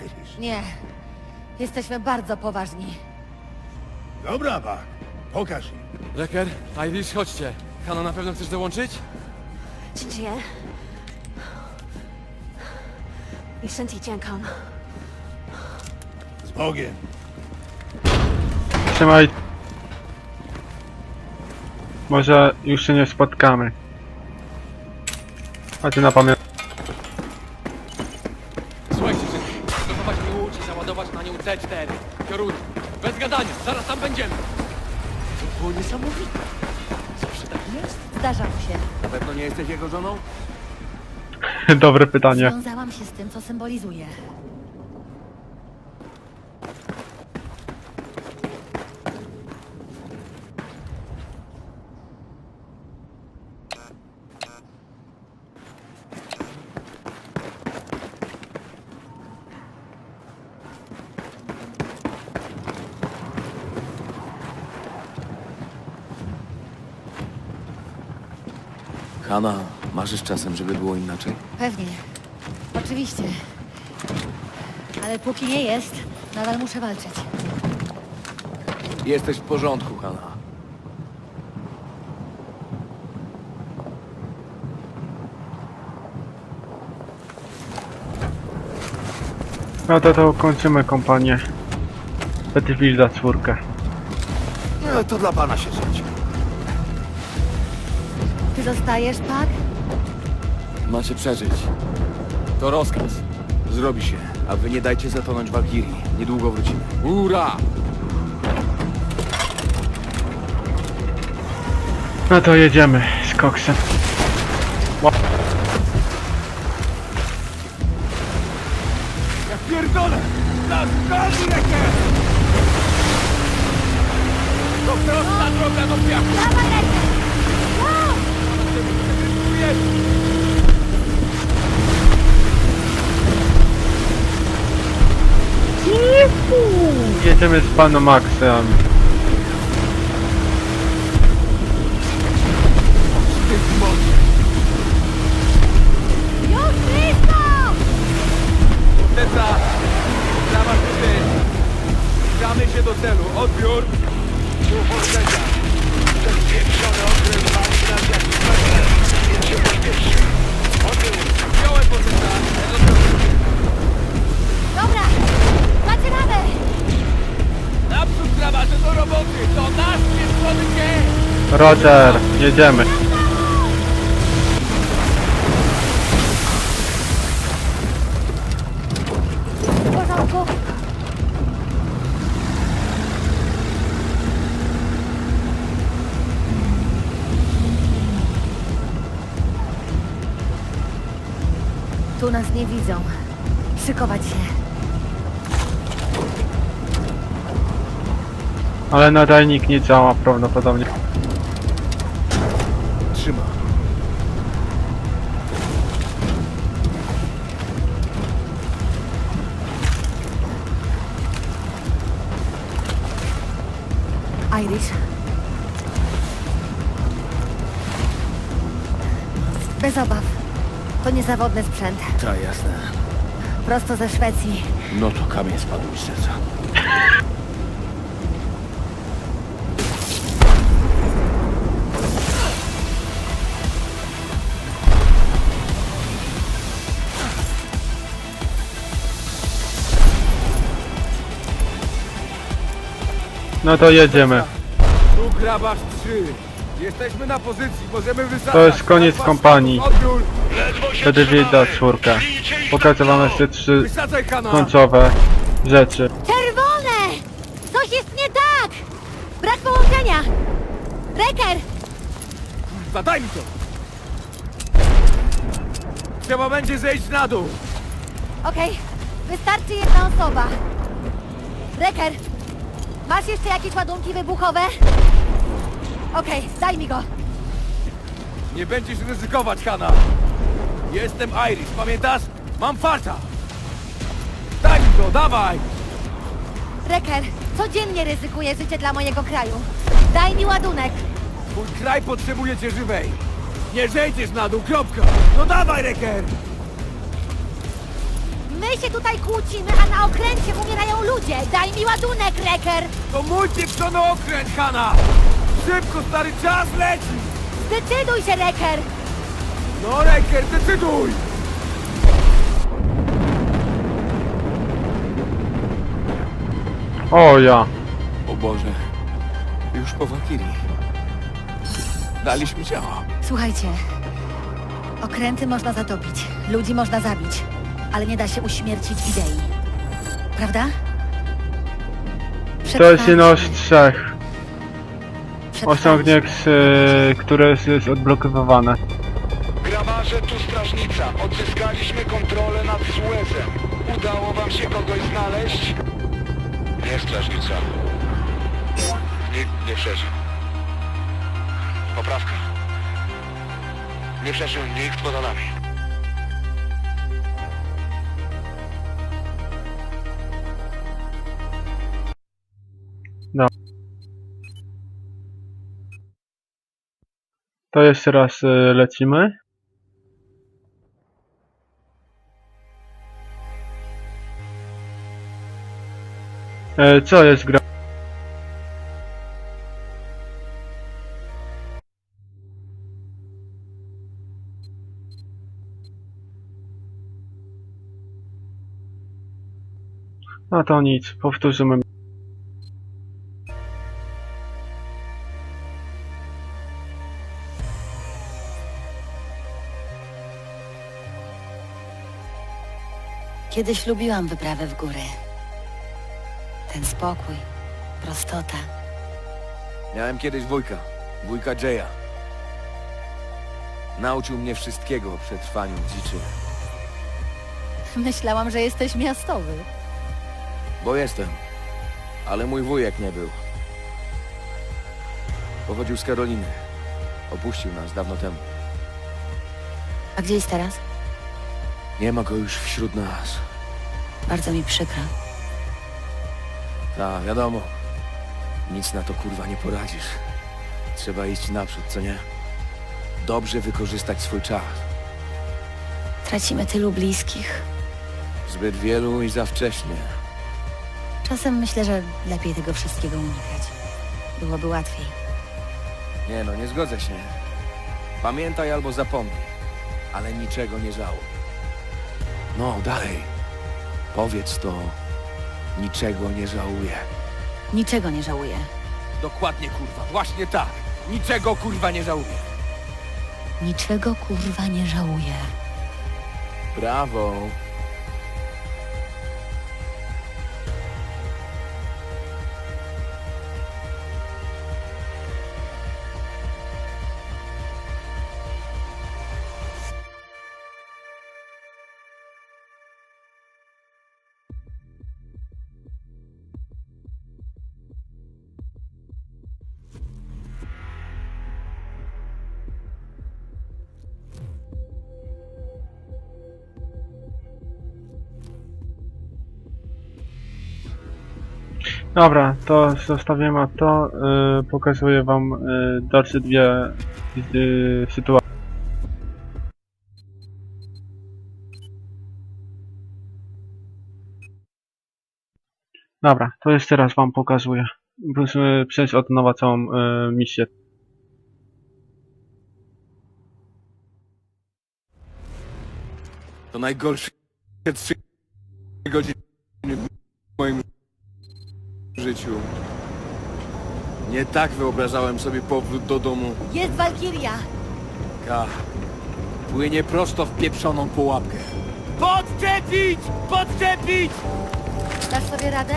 Irish. Nie. Jesteśmy bardzo poważni. Dobra, Bak. Pokaż im. Reker, Irish, chodźcie. Hanna, na pewno chcesz dołączyć? 芊芊，你身体健康吗？ Z Bogiem. Trzymaj. Może już się nie spotkamy. A ty na pamięć. Załadować na nią C4. Pioruny. Bez gadania, zaraz tam będziemy. To było niesamowite. Zawsze tak jest. Zdarza mu się. Na pewno nie jesteś jego żoną? Dobre pytanie. Związałam się z tym, co symbolizuje. Hanna, marzysz czasem, żeby było inaczej? Pewnie. Oczywiście. Ale póki nie jest, nadal muszę walczyć. Jesteś w porządku, Hanna. No to to kończymy kompanię. Battlefielda czwórkę. No, to dla pana się żyć. Zostajesz, Pak? Macie przeżyć. To rozkaz. Zrobi się, a wy nie dajcie zatonąć Walkirii. Niedługo wrócimy. Ura! No to jedziemy z koksem. Ja pierdolę! Na zgadzi rękę! To prosta droga do piachu! Jedziemy z panem Maxem. Grabarze do roboty! To nasz pieprzony dzień! Roger, jedziemy. Tu nas nie widzą. Szykować się. Ale nadajnik nie działa prawdopodobnie. Trzyma. Irish. Bez obaw. To niezawodny sprzęt. Ta, jasne. Prosto ze Szwecji. No to kamień spadł mi z serca. No to jedziemy. Tu grabarz 3. Jesteśmy na pozycji, możemy wysadzić. To jest koniec kompanii. Odbiór! Battlefielda czwórkę. Pokażę wam jeszcze trzy Wysadzaj końcowe rzeczy. Czerwone! Coś jest nie tak! Brak połączenia! Reker! Zadaj mi to! Trzeba będzie zejść na dół. Okej, wystarczy jedna osoba. Reker, masz jeszcze jakieś ładunki wybuchowe? Okej, daj mi go. Nie będziesz ryzykować, Hanna. Jestem Iris, pamiętasz? Mam farta. Daj mi to, dawaj! Reker, codziennie ryzykuję życie dla mojego kraju. Daj mi ładunek. Mój kraj potrzebuje cię żywej. Nie zejdziesz na dół, kropka. No dawaj, Reker! My się tutaj kłócimy, a na okręcie umierają ludzie. Daj mi ładunek, Reker. To mój pieprzony okręt, Hanna! Szybko, stary, czas leci! Zdecyduj się, Reker. No, Reker, decyduj! O ja. O Boże. Już po Walkirii. Daliśmy ciało. Słuchajcie, okręty można zatopić, ludzi można zabić, ale nie da się uśmiercić idei. Prawda? To jest jedno z Przetrwaliśmy. trzech Przetrwaliśmy. osiągnięć, e, które jest, jest odblokowywane. Grabarze, tu strażnica. Odzyskaliśmy kontrolę nad Suezem. Udało wam się kogoś znaleźć? Nie strażnica. Nikt nie przeżył. Poprawka. Nie przeżył nikt poza nami. To jeszcze raz e, lecimy. E, co jest gra? No to nic, powtórzymy. Kiedyś lubiłam wyprawę w góry. Ten spokój, prostota. Miałem kiedyś wujka. Wujka Jaya. Nauczył mnie wszystkiego o przetrwaniu w dziczy. Myślałam, że jesteś miastowy. Bo jestem. Ale mój wujek nie był. Pochodził z Karoliny. Opuścił nas dawno temu. A gdzie jest teraz? Nie ma go już wśród nas. Bardzo mi przykro. Ta, wiadomo. Nic na to kurwa nie poradzisz. Trzeba iść naprzód, co nie? Dobrze wykorzystać swój czas. Tracimy tylu bliskich. Zbyt wielu i za wcześnie. Czasem myślę, że lepiej tego wszystkiego unikać. Byłoby łatwiej. Nie no, nie zgodzę się. Pamiętaj albo zapomnij. Ale niczego nie żałuj. No, dalej. Powiedz to. Niczego nie żałuję. Niczego nie żałuję. Dokładnie, kurwa. Właśnie tak. Niczego, kurwa, nie żałuję. Niczego kurwa nie żałuję. Brawo. Dobra, to zostawiamy to. Yy, pokazuję wam yy, dalsze dwie yy, sytuacje. Dobra, to jeszcze raz wam pokazuję. Musimy przejść od nowa całą misję. To najgorsze trzy godziny w moim życiu. Nie tak wyobrażałem sobie powrót do domu. Jest Walkiria! Ka. Płynie prosto w pieprzoną pułapkę. Podczepić! Podczepić! Dasz sobie radę?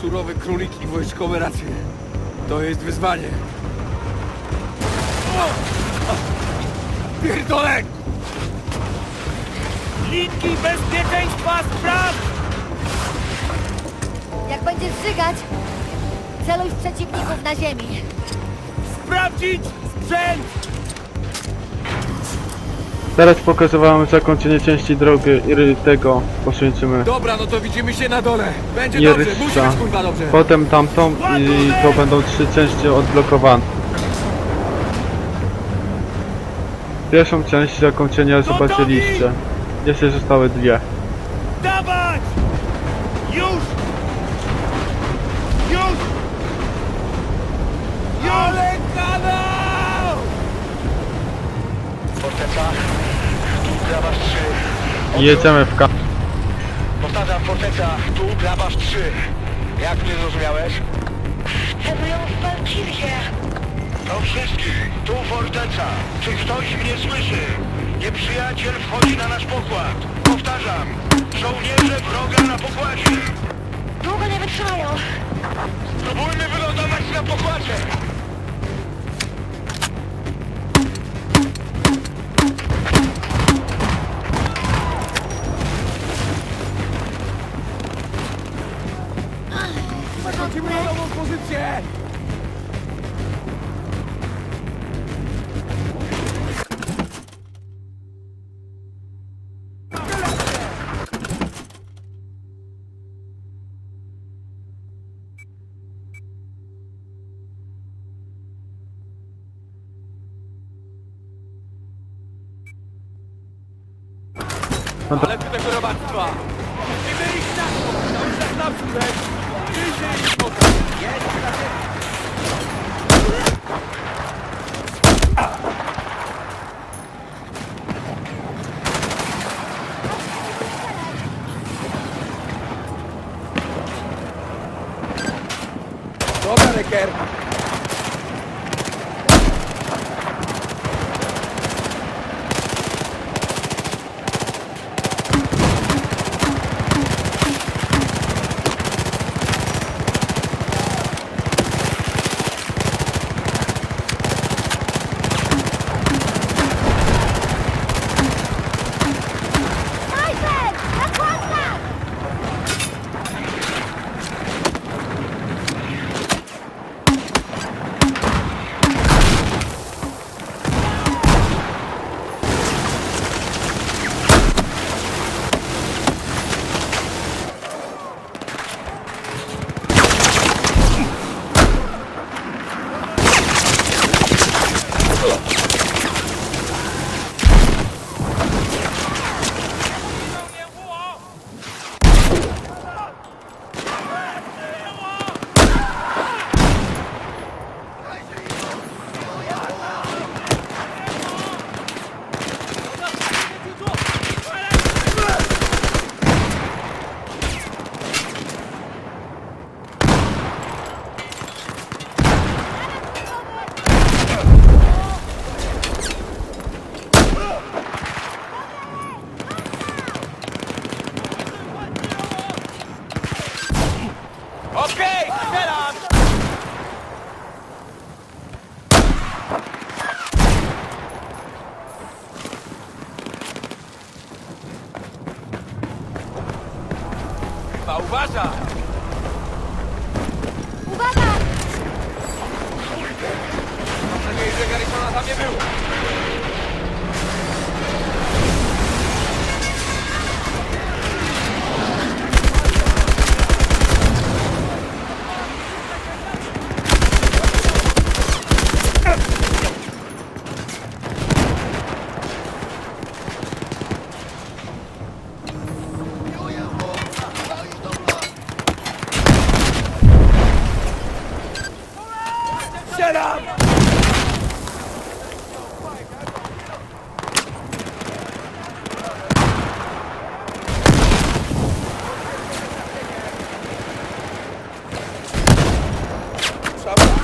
Surowy królik i wojskowe racje. To jest wyzwanie. Pierdolek! Linki bezpieczeństwa spraw! Jak będziesz żygać, celuj w przeciwników na ziemi. Sprawdzić sprzęt! Teraz pokazywałem zakończenie części drogi i tego poświęcimy. Dobra, no to widzimy się na dole. Będzie dobrze, musi być kurwa dobrze. Potem tamtą i to będą trzy części odblokowane. Pierwszą część zakończenia zobaczyliście. Jeszcze zostały dwie. Dawać! Już! Ale kanał! Forteca, tu grabasz 3. Jedziemy w ka... Powtarzam, forteca, tu grabasz 3. Jak mnie zrozumiałeś? Celują w Valkyrie. Do wszystkich, tu forteca. Czy ktoś mnie słyszy? Nieprzyjaciel wchodzi na nasz pokład. Powtarzam, żołnierze wroga na pokładzie. Długo nie wytrzymają. Spróbujmy wylądować na pokładzie. Przechodzimy na nową pozycję! Ale ty tego robactwa! Musimy iść na to! Cały czas naprzód! Bliżej! Spokój! Jest na Dobra, Reker! Okej, strzelam! Chyba uważa! Uwaga! Mam nadzieję, że Garrisona tam nie było. সামনে